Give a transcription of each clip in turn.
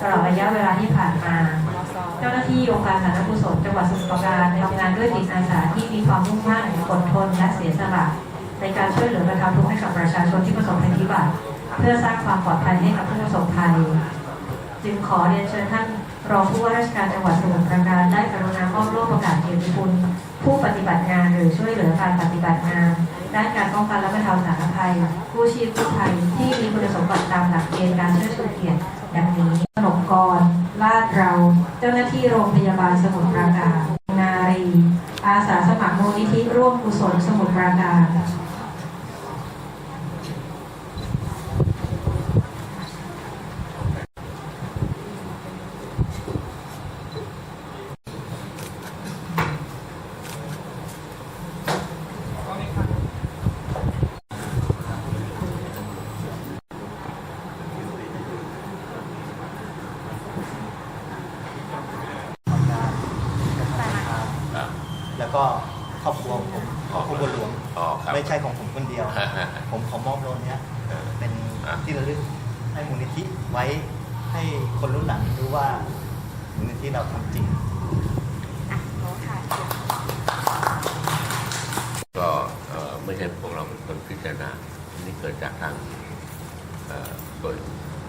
ตลอดระยะเวลาที่ผ่านมา เจ้าหน้าที่องค์การสาธารณกุศลจังหวัดสมุทรปราการทำงานด้วยจิตอาสาที่มีความมุ่งมั่นอดทนและเสียสละในการช่วยเหลือบรรเทาทุกข์ให้กับประชาชนที่ประสบภัยพิบัติเพื่อสร้างความปลอดภัยให้กับผู้ประสบภัย จึงขอเรียนเชิญท่านรองผู้ว่าราชการจังหวัดสมุทรปราการได้กรุณามอบโล่ประกาศเกียรติคุณผู้ปฏิบัติงานหรือช่วยเหลือการปฏิบัติงานด้านการป้องกันและบรรเทาสาธารณภัยกู้ชีพกู้ภัยที่มีคุณสมบัติตามหลักเกณฑ์การเชิดชูเกียรติ ดังนี้ขนมกร ลาดเรา เจ้าหน้าที่โรงพยาบาลสมุทรปราการ นารี อาสาสมัครมูลนิธิร่วมกุศลสมุทรปราการ ครับ แล้วก็ครอบครัวผมครอบครัวบัวหลวงอ๋อครับ ไม่ใช่ของผมคนเดียว ผมขอมอบรถเนี้ยเออเป็นอะที่ระลึกให้มูลนิธิไว้ให้คนรุ่นหลังรู้ว่ามูลนิธิเราทำจริงก็เอ่อไม่ใช่พวกเราเป็นคนพิจารณาอันนี่เกิดจากทางเอ่อโดย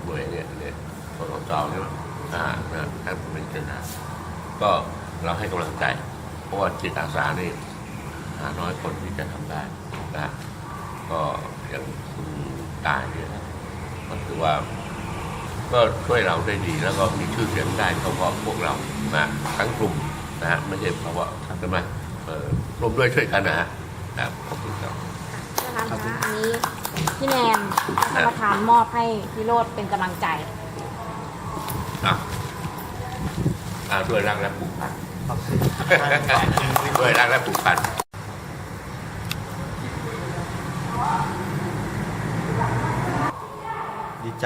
หน่วยเนี่ยเนี่ยปตทเนี่ยทหารนะท่านเป็นพิจารณาก็เราให้กำลังใจเพ ราะว่าจิตอาสานี่หาน้อยคนที่จะทำได้นะก็อย่างคุณตายเนี่ยนะก็ถือว่า ก็ช่วยเราได้ดีแล้วก็มีชื่อเสียงได้เพราะว่าพวกเรานะทั้งกลุ่มนะฮะไม่ใช่เพราะว่าใช่ไหมเออร่วมด้วยช่วยกันนะฮะครับขอบคุณครับนะคะอันนี้พี่แนมท่านประธานมอบให้พี่โรดเป็นกำลังใจอะอ่าด้วยรักและผูกพัน ขอบคุณด้วยรักและผูกพันดีใจ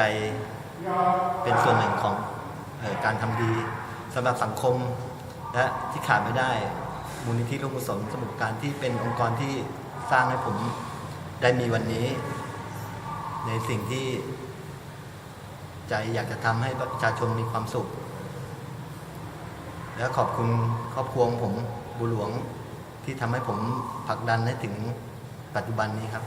เป็นส่วนหนึ่งของการทำดีสำหรับสังคม และที่ขาดไม่ได้มูลนิธิร่วมกุศลสมุทรการที่เป็นองค์กรที่สร้างให้ผมได้มีวันนี้ ในสิ่งที่ใจอยากจะทำให้ประชาชนมีความสุข และขอบคุณครอบครัวของผมบุหลวงที่ทำให้ผมผลักดันให้ถึงปัจจุบันนี้ครับ